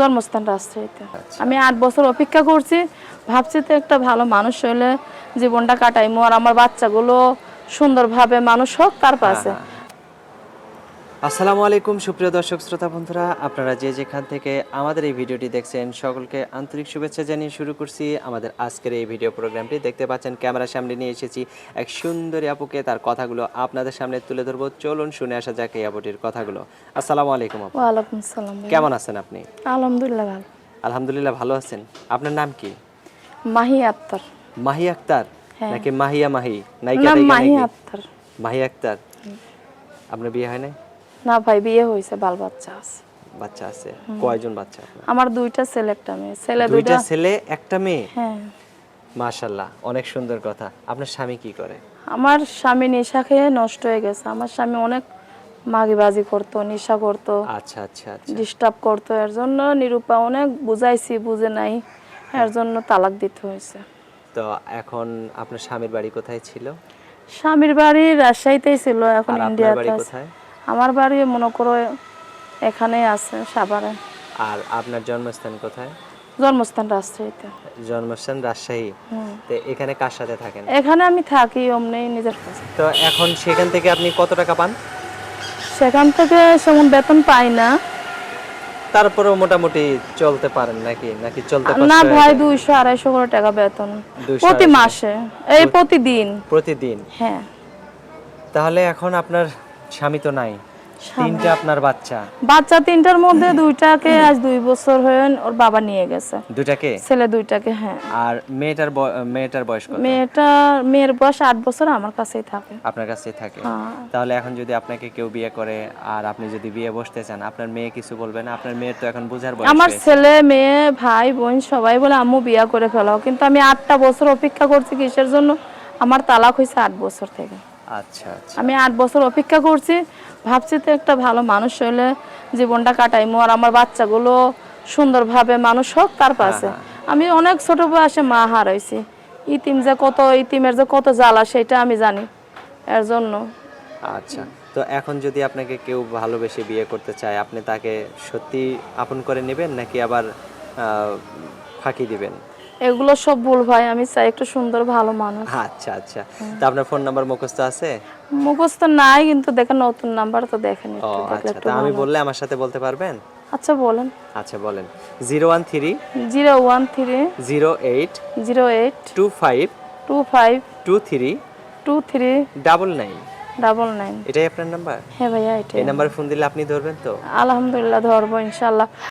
জন্মস্থান রাজশাহীতে। আচ্ছা। আমি আট বছর অপেক্ষা করছি ভাবছি তো একটা ভালো মানুষ হইলে জীবনটা কাটাইমো আর আমার বাচ্চাগুলো সুন্দরভাবে মানুষ হোক তার পাশে। হ্যাঁ, আসসালামু আলাইকুম সুপ্রিয় দর্শক শ্রোতা বন্ধুরা। আপনারা যে যেখান থেকে আমাদের এই ভিডিওটি দেখছেন সকলকে আন্তরিক শুভেচ্ছা জানিয়ে শুরু করছি। আমাদের আজকের এই ভিডিও প্রোগ্রামটি দেখতে পাচ্ছেন ক্যামেরার সামনে নিয়ে এসেছি এক সুন্দরী আপুকে। তার কথাগুলো আপনাদের সামনে তুলে ধরবো। চলুন শুনে আসা যাক এই আপুটির কথাগুলো। আসসালামু আলাইকুম আপু। ওয়ালাইকুম সালাম কেমন আছেন আপনি? আলহামদুলিল্লাহ ভালো। আলহামদুলিল্লাহ ভালো আছেন। আপনার নাম কি? মাহি আক্তার। মাহি আক্তার? হ্যাঁ। নাকি মাহিয়া মাহি? নায়িকা মাহি আক্তার। মাহি আক্তার। আপনার বিয়ে হয় নাই? না ভাই বিয়ে হয়েছে বাল বাচ্চা আছে। বাচ্চা আছে? কয়জন বাচ্চা আপনার? আমার দুইটা ছেলে একটা মেয়ে। ছেলে দুইটা ছেলে একটা মেয়ে? হ্যাঁ। মাশাল্লাহ অনেক সুন্দর কথা। আপনার স্বামী কি করে? আমার স্বামী নেশা খেয়ে নষ্ট হয়ে গেছে। আমার স্বামী অনেক মাগিবাজি করতো নেশা করতো আচ্ছা আচ্ছা আচ্ছা। ডিস্টার্ব করতো। এর জন্য নিরূপা অনেক বুঝাইছি বুঝে নাই। এর জন্য তালাক দিতে হয়েছে। তো এখন আপনার স্বামীর বাড়ি কোথায় ছিল? স্বামীর বাড়ি রাজশাহীতেই ছিল এখন ইন্ডিয়াতে আছে। আমার বাড়ি মনে করো এখানেই আছে সাভারে। আর আপনার জন্মস্থান কোথায়? জন্মস্থান রাজশাহীতে। জন্মস্থান রাজশাহী। তো এখানে কার সাথে থাকেন? এখানে আমি থাকি অমনি নিজের কাছে। তো এখন সেখান থেকে আপনি কত টাকা পান? সেখান থেকে সেমন বেতন পাই না। তারপরেও মোটামুটি চলতে পারেন নাকি? নাকি চলতে পারেন না ভাই যায়? দুইশো আড়াইশো করে টাকা বেতন। প্রতি মাসে। এই প্রতিদিন। প্রতিদিন? হ্যাঁ। তাহলে এখন আপনার স্বামী তো নাই তিনটা আপনার বাচ্চা। বাচ্চা তিনটার মধ্যে দুইটাকে আজ দুই বছর হয়ে ওর বাবা নিয়ে গেছে। দুটাকে ছেলে দুইটাকে হ্যাঁ। আর মেয়েটার মেয়েটার বয়স কত? মেয়েটা মেয়ের বয়স আট বছর আমার কাছেই থাকে। আপনার কাছেই থাকে। হ্যাঁ। তাহলে এখন যদি আপনাকে কেউ বিয়ে করে আর আপনি যদি বিয়ে বসতে চান আপনার মেয়ে কিছু বলবে না? আপনার মেয়ের তো এখন বুঝার বয়স আমার ছেলে মেয়ে ভাই বোন সবাই বলে আম্মু বিয়ে করে ফেলাও। কিন্তু আমি আটটা বছর অপেক্ষা করছি কিসের জন্য? আমার তালাক হয়েছে আট বছর থেকে। আচ্ছা আচ্ছা। আমি আট বছর অপেক্ষা করছি। ভাবছি তো একটা ভালো মানুষ হলে জীবনটা কাটাইমো আর আমার বাচ্চাগুলো সুন্দরভাবে মানুষ হোক তার পাশে। আমি অনেক ছোট বয়সে মা হারাইছি। ইতিম যে কত ইতিমের যে কত জ্বালা সেটা আমি জানি এর জন্য। আচ্ছা তো এখন যদি আপনাকে কেউ ভালোবেসে বিয়ে করতে চায় আপনি তাকে সত্যি আপন করে নেবেন নাকি আবার ফাঁকি দিবেন? এগুলো সব ভুল ভাই আমি চাই একটু সুন্দর ভালো মানুষ। আচ্ছা আচ্ছা। তো আপনার ফোন নাম্বার মুখস্থ আছে? মুখস্থ নাই কিন্তু দেখেন নতুন নাম্বার তো দেখেন ও একটু আচ্ছা। তা আমি বললে আমার সাথে বলতে পারবেন? আচ্ছা বলেন। আচ্ছা বলেন। Zero one three zero one three zero eight zero eight two five two five two three two three double nine. এটাই আপনার নাম্বার? হ্যাঁ ভাইয়া এটা এই নাম্বারে ফোন দিলে আপনি ধরবেন তো? আলহামদুলিল্লাহ ধরবো ইনশাল্লাহ